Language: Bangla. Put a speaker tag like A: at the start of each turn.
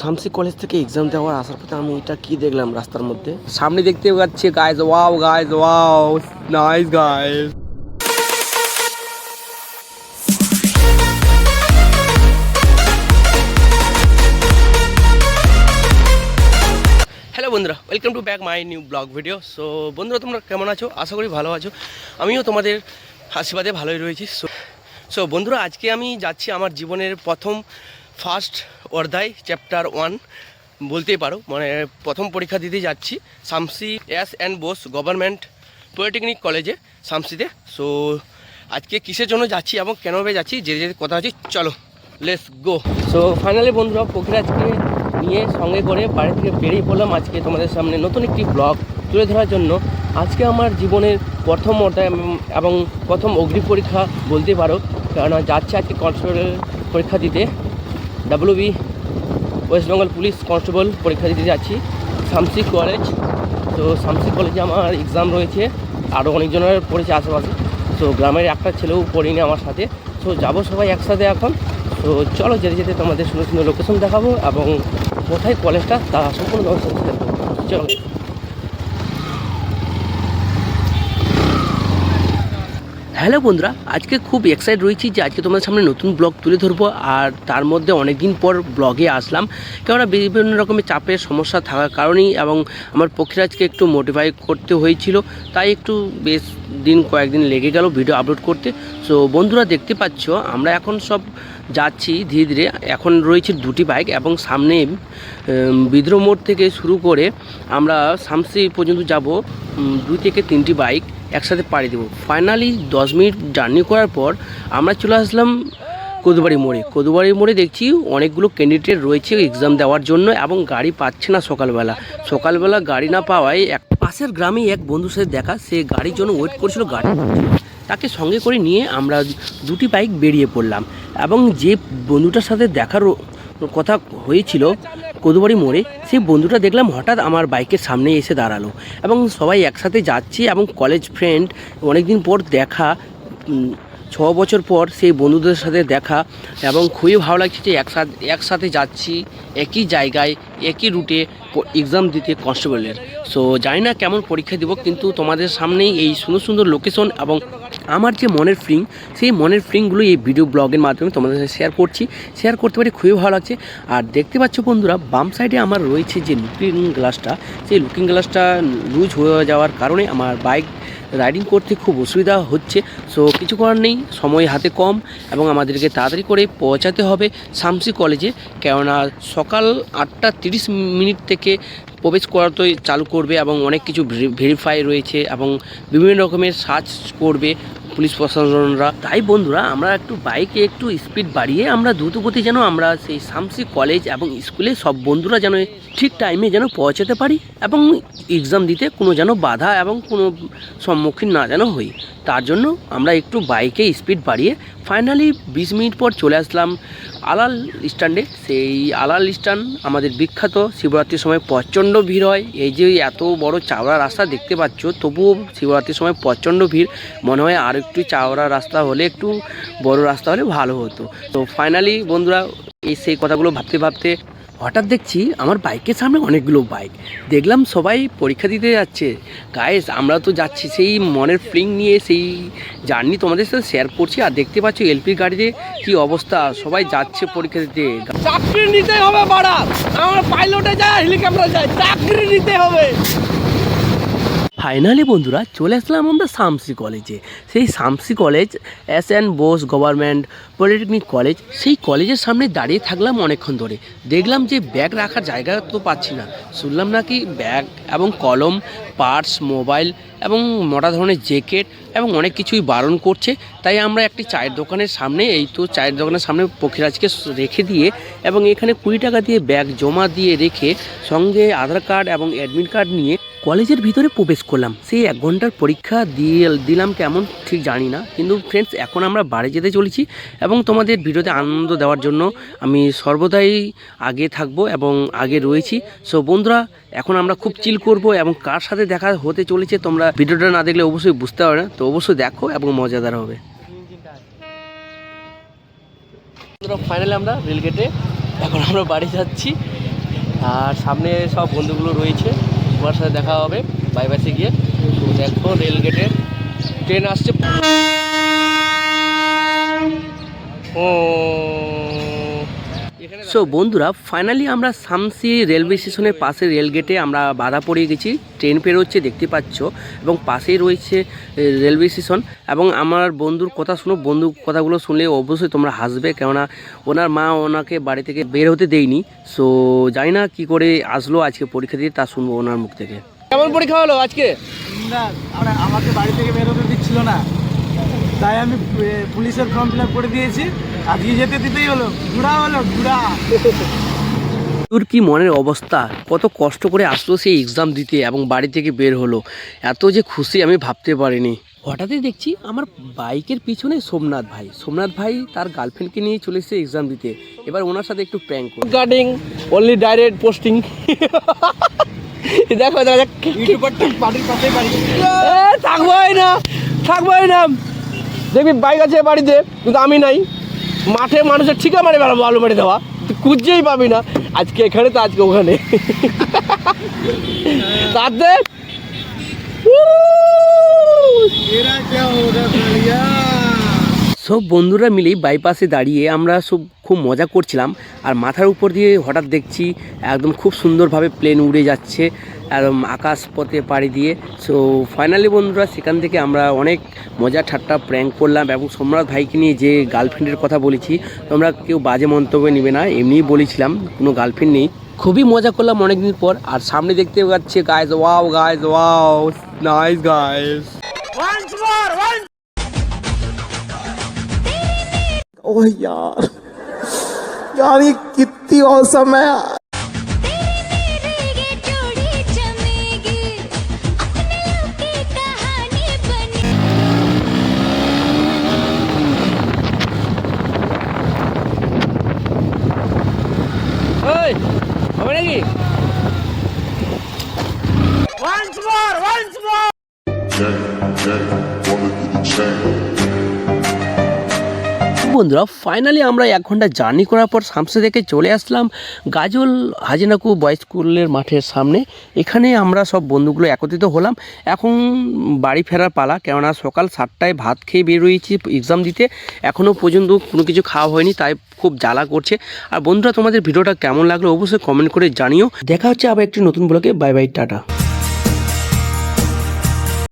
A: শামসি কলেজ থেকে এক্সাম দেওয়ার আসার পথে আমি এটা কি দেখলাম রাস্তার মধ্যে? সামনে দেখতে পাচ্ছি guys wow guys wow nice guys hello বন্ধুরা welcome to back my new blog video so বন্ধুরা, তোমরা কেমন আছো? আশা করি ভালো আছো। আমিও তোমাদের আশীর্বাদে ভালোই রয়েছি। সো সো বন্ধুরা, আজকে আমি যাচ্ছি আমার জীবনের প্রথম ফার্স্ট অধ্যায় চ্যাপ্টার ওয়ান বলতেই পারো। মানে প্রথম পরীক্ষা দিতে যাচ্ছি। Samsi S and Bose, government, polytechnic college শামসিতে so আজকে কিসের জন্য যাচ্ছি এবং কেনভাবে যাচ্ছি? যে যে কথা হচ্ছে চলো লেটস গো সো ফাইনালি বন্ধুরা পক্ষীরাজকে নিয়ে সঙ্গে করে বাড়ি থেকে বেরিয়ে পড়লাম আজকে তোমাদের সামনে নতুন একটি ব্লগ তুলে ধরার জন্য। আজকে আমার জীবনের প্রথম অধ্যায় এবং- প্রথম অগ্নি পরীক্ষা বলতে পারো। কেননা যাচ্ছে আজকে কনস্টেবলের পরীক্ষা দিতে। WB West Bengal police constable পরীক্ষা দিতে যাচ্ছি। শামসি কলেজ তো শামসি কলেজে আমার এক্সাম রয়েছে আরও অনেকজনের পড়েছে আশেপাশে। তো গ্রামের একটা ছেলেও পড়িনি আমার সাথে। তো যাব সবাই একসাথে এখন। তো চলো যেতে যেতে তোমাদের সুন্দর সুন্দর লোকেশন দেখাবো এবং কোথায় কলেজটা তা সম্পূর্ণ। চলো। হ্যালো বন্ধুরা, আজকে খুব এক্সাইট রয়েছি যে আজকে তোমাদের সামনে নতুন ব্লগ তুলে ধরবো, আর তার মধ্যে অনেক দিন পর ব্লগে আসলাম। কেননা বিভিন্ন রকমের চাপের সমস্যা থাকার কারণেই এবং আমার পক্ষে আজকে একটু মোটিফাই করতে হয়েছিল, তাই একটু বেশ দিন কয়েকদিন লেগে গেল ভিডিও আপলোড করতে। সো বন্ধুরা দেখতে পাচ্ছ, আমরা এখন সব যাচ্ছি ধীরে ধীরে। এখন রয়েছে দুটি বাইক এবং সামনে বিদ্রোহ মোড় থেকে শুরু করে আমরা সামসি পর্যন্ত যাব দুই থেকে তিনটি বাইক একসাথে পাড়ি দেবো। ফাইনালি দশ মিনিট জার্নি করার পর আমরা চলে আসলাম কদুবাড়ি মোড়ে। কদুবাড়ি মোড়ে দেখছি অনেকগুলো ক্যান্ডিডেট রয়েছে এক্সাম দেওয়ার জন্য এবং গাড়ি পাচ্ছে না সকালবেলা। সকালবেলা গাড়ি না পাওয়ায় এক পাশের গ্রামে এক বন্ধুর সাথে দেখা, সে গাড়ির জন্য ওয়েট করছিল, গাড়ি তাকে সঙ্গে করে নিয়ে আমরা দুটি বাইক বেরিয়ে পড়লাম এবং যে বন্ধুটার সাথে দেখার কথা হয়েছিল কদুবাড়ি মোড়ে সেই বন্ধুটা দেখলাম হঠাৎ আমার বাইকের সামনে এসে দাঁড়াল এবং সবাই একসাথে যাচ্ছি এবং কলেজ ফ্রেন্ড অনেকদিন পর দেখা ছ বছর পর সেই বন্ধুদের সাথে দেখা এবং খুবই ভালো লাগছে যে একসাথে একসাথে যাচ্ছি, একই জায়গায়, একই রুটে এক্সাম দিতে কনস্টেবলের সো জানি না কেমন পরীক্ষা দিব, কিন্তু তোমাদের সামনেই এই সুন্দর সুন্দর লোকেশন এবং আমার যে মনের ফ্রিং সেই মনের ফ্রিংগুলো এই ভিডিও ব্লগের মাধ্যমে তোমাদের সাথে শেয়ার করছি। শেয়ার করতে পারি, খুবই ভালো লাগছে। আর দেখতে পাচ্ছ বন্ধুরা, বাম সাইডে আমার রয়েছে যে লুকিং গ্লাসটা সেই লুকিং গ্লাসটা লুজ হয়ে যাওয়ার কারণে আমার বাইক রাইডিং করতে খুব অসুবিধা হচ্ছে। সো কিছু করার নেই, সময় হাতে কম এবং আমাদেরকে তাড়াতাড়ি করে পৌঁছাতে হবে শামসি কলেজে। কেননা সকাল আটটা তিরিশ মিনিট থেকে প্রবেশ করা তো চালু করবে এবং অনেক কিছু ভেরিফাই রয়েছে এবং বিভিন্ন রকমের সার্চ করবে। পুলিশ প্রশাসনরা। তাই বন্ধুরা, আমরা একটু বাইকে একটু স্পিড বাড়িয়ে আমরা দ্রুতগতি যেন আমরা সেই সামসি কলেজ এবং স্কুলে সব বন্ধুরা যেন ঠিক টাইমে যেন পৌঁছাতে পারি এবং এক্সাম দিতে কোনো যেন বাধা এবং কোনো সম্মুখীন না যেন হই। তার জন্য আমরা একটু বাইকে স্পিড বাড়িয়ে ফাইনালি বিশ মিনিট পর চলে আসলাম আলাল স্ট্যান্ডে। সেই আলাল স্ট্যান্ড আমাদের বিখ্যাত। শিবরাত্রির সময় প্রচণ্ড ভিড় হয়। এই যে এত বড় চাওড়া রাস্তা দেখতে পাচ্ছ, তবুও শিবরাত্রির সময় প্রচণ্ড ভিড়। মনে হয় আর একটু চাওড়া রাস্তা হলে, একটু বড় রাস্তা হলে ভালো হতো। তো ফাইনালি বন্ধুরা, এই সেই কথাগুলো ভাবতে ভাবতে হঠাৎ দেখছি আমার বাইকের সামনে অনেকগুলো বাইক দেখলাম সবাই পরীক্ষা দিতে যাচ্ছে। গায়েস আমরা তো যাচ্ছি সেই মনের ফ্লিং নিয়ে, সেই জার্নি তোমাদের সাথে শেয়ার করছি আর দেখতে পাচ্ছ এলপি গাড়িতে কি অবস্থা। সবাই যাচ্ছে পরীক্ষা দিতে।
B: চাকরি নিতে হবে বাড়া। আমার পাইলটে যায় হেলিকপ্টারে যায়। চাকরি নিতে হবে।
A: ফাইনালি বন্ধুরা চলে আসলাম আমরা সামসি কলেজে। সেই Samsi college, S N Bose government polytechnic college, সেই কলেজের সামনে দাঁড়িয়ে থাকলাম অনেকক্ষণ ধরে। দেখলাম যে ব্যাগ রাখার জায়গা তো পাচ্ছি না। শুনলাম নাকি ব্যাগ এবং কলম, পার্স, মোবাইল এবং মোটা ধরনের জ্যাকেট এবং অনেক কিছুই বারণ করছে। তাই আমরা একটি চায়ের দোকানের সামনে, এই তো চায়ের দোকানের সামনে পক্ষীরাজকে রেখে দিয়ে এবং এখানে কুড়ি টাকা দিয়ে ব্যাগ জমা দিয়ে রেখে সঙ্গে আধার কার্ড এবং অ্যাডমিট কার্ড নিয়ে কলেজের ভিতরে প্রবেশ করলাম। সেই এক ঘণ্টার পরীক্ষা দিয়ে দিলাম কেমন ঠিক জানি না। কিন্তু ফ্রেন্ডস এখন আমরা বাড়ি যেতে চলেছি এবং তোমাদের ভিডিওতে আনন্দ দেওয়ার জন্য আমি সর্বদাই আগে থাকব এবং আগে রয়েছি। সো বন্ধুরা, এখন আমরা খুব চিল করব এবং কার সাথে দেখা হতে চলেছে তোমরা ভিডিওটা না দেখলে অবশ্যই বুঝতে পারবে না। তো অবশ্যই দেখো এবং মজাদার হবে। ফাইনালি আমরা রেলগেটে। এখন আমরা বাড়ি যাচ্ছি। আর সামনে সব বন্ধুগুলো রয়েছে। তোমার সাথে দেখা হবে। বাইবাসে গিয়ে। দেখো রেলগেটের ট্রেন আসছে। সো বন্ধুরা ফাইনালি আমরা সামসি রেলওয়ে স্টেশনের পাশে রেল গেটে আমরা বাধা পড়ে গেছি। ট্রেন পেরোচ্ছে, দেখতে পাচ্ছ, এবং পাশেই রয়েছে রেলওয়ে স্টেশন এবং আমার বন্ধুর কথা শুনো বন্ধু কথাগুলো শুনলে অবশ্যই তোমরা হাসবে, কেননা ওনার মা ওনাকে বাড়ি থেকে বের হতে দেয়নি। সো, জানি না কী করে আসলো আজকে পরীক্ষা দিয়ে, তা শুনব ওনার মুখ থেকে। কেমন পরীক্ষা হলো আজকে?
C: আমাকে বাড়ি থেকে বের হতে দিচ্ছিল না। তাই আমি পুলিশের ফর্ম ফিল করে দিয়েছি। আজকে যেতে দিতেই হলো। ঘুরা হলো ঘুরা।
A: তোর কি মনের অবস্থা? কত কষ্ট করে আসলো সেই এক্সাম দিতে এবং বাড়ি থেকে বের হলো। এত যে খুশি আমি ভাবতে পারিনি। হঠাৎই দেখছি আমার বাইকের পিছনে সোমনাথ ভাই। সোমনাথ ভাই তার গার্লফ্রেন্ডকে নিয়ে চলে এসেছে এক্সাম দিতে। এবার ওনার সাথে একটু prank
B: cutting only direct posting দেখো থাকবোই না থাকবোই না। দেখবি বাইক আছে বাড়িতে কিন্তু আমি নাই। মাঠে মানুষের ঠিকা মারে বেড়াবো, আলু মেরে দেওয়া। খুঁজছেই পাবি না। আজকে এখানে, তো আজকে ওখানে।
A: সব বন্ধুরা মিলেই বাইপাসে দাঁড়িয়ে আমরা সব খুব মজা করছিলাম। আর মাথার উপর দিয়ে হঠাৎ দেখছি, একদম খুব সুন্দরভাবে প্লেন উড়ে যাচ্ছে। একদম আকাশ পথে পাড়ি দিয়ে সো ফাইনালি বন্ধুরা সেখান থেকে আমরা অনেক মজা ঠাট্টা প্র্যাঙ্ক করলাম এবং সম্রাট ভাইকে নিয়ে যে গার্লফ্রেন্ডের কথা বলেছি তোমরা কেউ বাজে মন্তব্য নেবে না এমনিই বলেছিলাম কোনো গার্লফ্রেন্ড নেই খুবই মজা করলাম অনেকদিন পর আর সামনে দেখতে পাচ্ছে guys wow guys wow nice guys
C: oh यार यार ये कितनी औसम है
D: Once more, once
A: more! Jack, Jack. বন্ধুরা ফাইনালি আমরা এক ঘণ্টা জার্নি করার পর সামসে থেকে চলে আসলাম গাজল হাজিনাকু বয়েজ স্কুলের মাঠের সামনে। এখানে আমরা সব বন্ধুগুলো একত্রিত হলাম। এখন বাড়ি ফেরার পালা, কেননা সকাল সাতটায় ভাত খেয়ে বের হয়েছি এক্সাম দিতে। এখনও পর্যন্ত কোনো কিছু খাওয়া হয়নি, তাই খুব জ্বালা করছে। আর বন্ধুরা, তোমাদের ভিডিওটা কেমন লাগল অবশ্যই কমেন্ট করে জানিও। দেখা হচ্ছে আবার একটি নতুন ব্লগে বাই বাই টাটা।